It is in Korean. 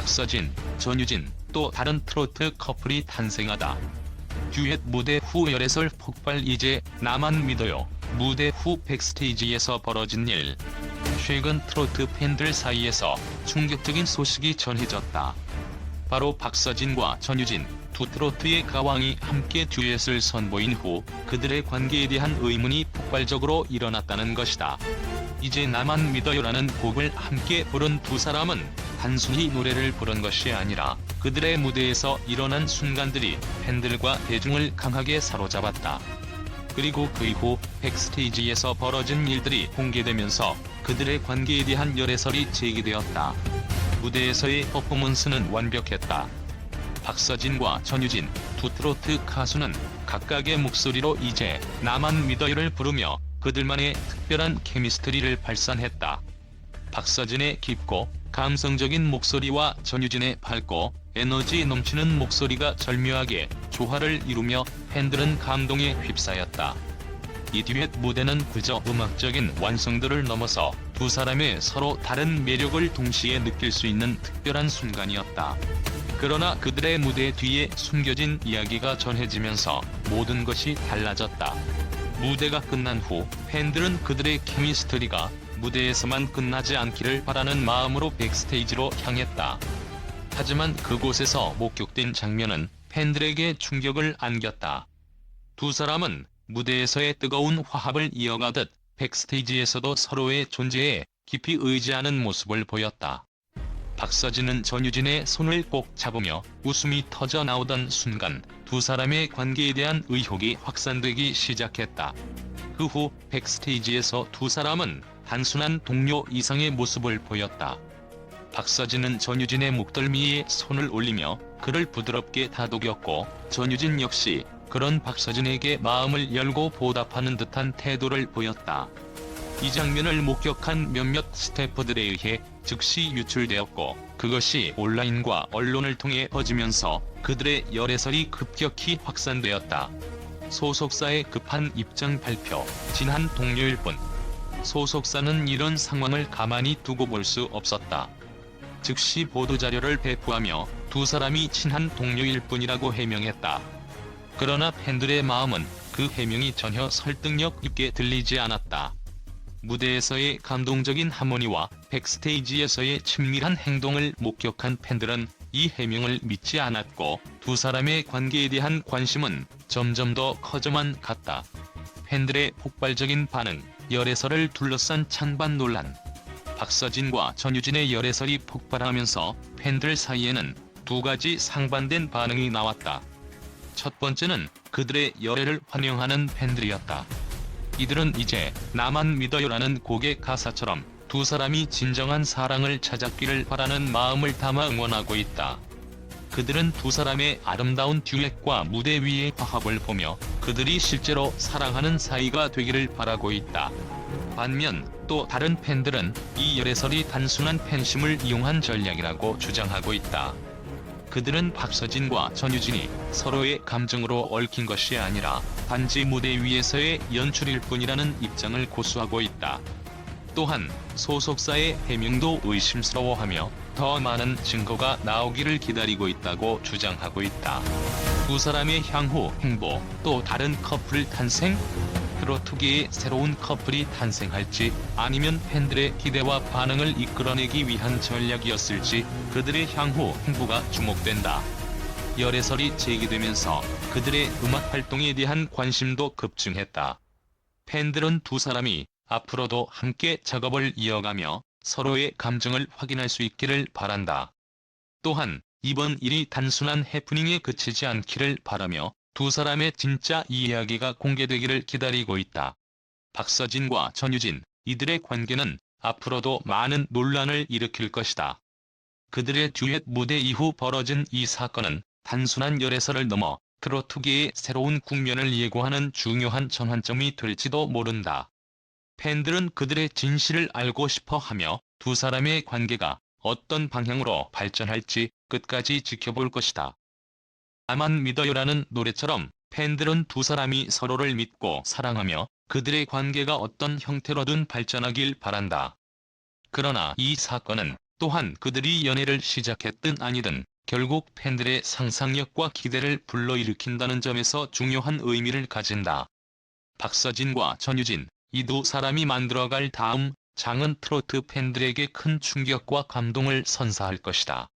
박서진, 전유진, 또 다른 트로트 커플이 탄생하다. 듀엣 무대 후 열애설 폭발 이제 나만 믿어요. 무대 후 백스테이지에서 벌어진 일. 최근 트로트 팬들 사이에서 충격적인 소식이 전해졌다. 바로 박서진과 전유진 두 트로트의 가왕이 함께 듀엣을 선보인 후 그들의 관계에 대한 의문이 폭발적으로 일어났다는 것이다. 이제 나만 믿어요라는 곡을 함께 부른 두 사람은 단순히 노래를 부른 것이 아니라 그들의 무대에서 일어난 순간들이 팬들과 대중을 강하게 사로잡았다. 그리고 그 이후 백스테이지에서 벌어진 일들이 공개되면서 그들의 관계에 대한 열애설이 제기되었다. 무대에서의 퍼포먼스는 완벽했다. 박서진과 전유진 두 트로트 가수는 각각의 목소리로 이제 나만 믿어요를 부르며 그들만의 특별한 케미스트리를 발산했다. 박서진의 깊고 감성적인 목소리와 전유진의 밝고 에너지 넘치는 목소리가 절묘하게 조화를 이루며 팬들은 감동에 휩싸였다. 이 듀엣 무대는 그저 음악적인 완성도를 넘어서 두 사람의 서로 다른 매력을 동시에 느낄 수 있는 특별한 순간이었다. 그러나 그들의 무대 뒤에 숨겨진 이야기가 전해지면서 모든 것이 달라졌다. 무대가 끝난 후 팬들은 그들의 케미스트리가 무대에서만 끝나지 않기를 바라는 마음으로 백스테이지로 향했다. 하지만 그곳에서 목격된 장면은 팬들에게 충격을 안겼다. 두 사람은 무대에서의 뜨거운 화합을 이어가듯 백스테이지에서도 서로의 존재에 깊이 의지하는 모습을 보였다. 박서진은 전유진의 손을 꼭 잡으며 웃음이 터져 나오던 순간 두 사람의 관계에 대한 의혹이 확산되기 시작했다. 그 후 백스테이지에서 두 사람은 단순한 동료 이상의 모습을 보였다. 박서진은 전유진의 목덜미에 손을 올리며 그를 부드럽게 다독였고 전유진 역시 그런 박서진에게 마음을 열고 보답하는 듯한 태도를 보였다. 이 장면을 목격한 몇몇 스태프들에 의해 즉시 유출되었고 그것이 온라인과 언론을 통해 퍼지면서 그들의 열애설이 급격히 확산되었다. 소속사의 급한 입장 발표, 지난 동료일 뿐. 소속사는 이런 상황을 가만히 두고 볼 수 없었다. 즉시 보도자료를 배포하며 두 사람이 친한 동료일 뿐이라고 해명했다. 그러나 팬들의 마음은 그 해명이 전혀 설득력 있게 들리지 않았다. 무대에서의 감동적인 하모니와 백스테이지에서의 친밀한 행동을 목격한 팬들은 이 해명을 믿지 않았고 두 사람의 관계에 대한 관심은 점점 더 커져만 갔다. 팬들의 폭발적인 반응, 열애설을 둘러싼 찬반 논란. 박서진과 전유진의 열애설이 폭발하면서 팬들 사이에는 두 가지 상반된 반응이 나왔다. 첫 번째는 그들의 열애를 환영하는 팬들이었다. 이들은 이제 나만 믿어요라는 곡의 가사처럼 두 사람이 진정한 사랑을 찾았기를 바라는 마음을 담아 응원하고 있다. 그들은 두 사람의 아름다운 듀엣과 무대 위의 화합을 보며 그들이 실제로 사랑하는 사이가 되기를 바라고 있다. 반면 또 다른 팬들은 이 열애설이 단순한 팬심을 이용한 전략이라고 주장하고 있다. 그들은 박서진과 전유진이 서로의 감정으로 얽힌 것이 아니라 단지 무대 위에서의 연출일 뿐이라는 입장을 고수하고 있다. 또한 소속사의 해명도 의심스러워하며 더 많은 증거가 나오기를 기다리고 있다고 주장하고 있다. 두 사람의 향후 행보, 또 다른 커플 탄생? 트로트계의 새로운 커플이 탄생할지 아니면 팬들의 기대와 반응을 이끌어내기 위한 전략이었을지 그들의 향후 행보가 주목된다. 열애설이 제기되면서 그들의 음악 활동에 대한 관심도 급증했다. 팬들은 두 사람이 앞으로도 함께 작업을 이어가며 서로의 감정을 확인할 수 있기를 바란다. 또한 이번 일이 단순한 해프닝에 그치지 않기를 바라며 두 사람의 진짜 이야기가 공개되기를 기다리고 있다. 박서진과 전유진, 이들의 관계는 앞으로도 많은 논란을 일으킬 것이다. 그들의 듀엣 무대 이후 벌어진 이 사건은 단순한 열애설을 넘어 트로트계의 새로운 국면을 예고하는 중요한 전환점이 될지도 모른다. 팬들은 그들의 진실을 알고 싶어 하며 두 사람의 관계가 어떤 방향으로 발전할지 끝까지 지켜볼 것이다. 나만 믿어요라는 노래처럼 팬들은 두 사람이 서로를 믿고 사랑하며 그들의 관계가 어떤 형태로든 발전하길 바란다. 그러나 이 사건은 또한 그들이 연애를 시작했든 아니든 결국 팬들의 상상력과 기대를 불러일으킨다는 점에서 중요한 의미를 가진다. 박서진과 전유진, 이 두 사람이 만들어갈 다음 장은 트로트 팬들에게 큰 충격과 감동을 선사할 것이다.